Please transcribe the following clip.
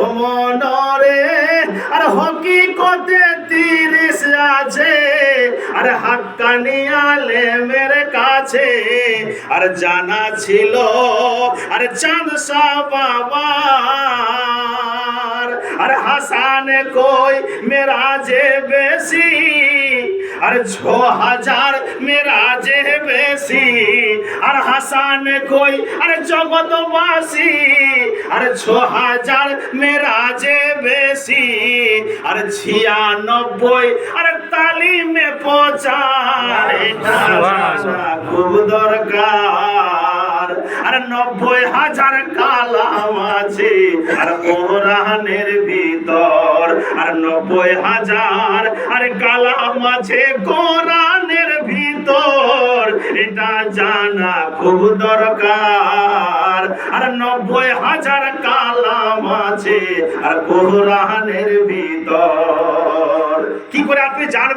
ও মনরে, আর হকিকতে তিরিশ আছে, আর হাক্কানি আলেমের কাছে, আর জানা ছিল, আর চাঁদ বাবার আর হাসান কই মেরাজে বেশি আর ছ হাজার মেরাজে বেশি আর হাসান কই আর জগৎবাসী আর ছ হাজার মেরাজে বেশি আর ছিয়ানব্বই আর তালিমে পচার খুব দরকার আর নব্বই হাজার কালাম আছে আর কোরআনের ভিতর আর নব্বই হাজার, আর কালাম আছে কোরআনের ভিতর। এটা জানা খুব দরকার। আর নব্বই হাজার কালাম আছে আর কোরআনের ভিতর। কি করে আপনি জানবেন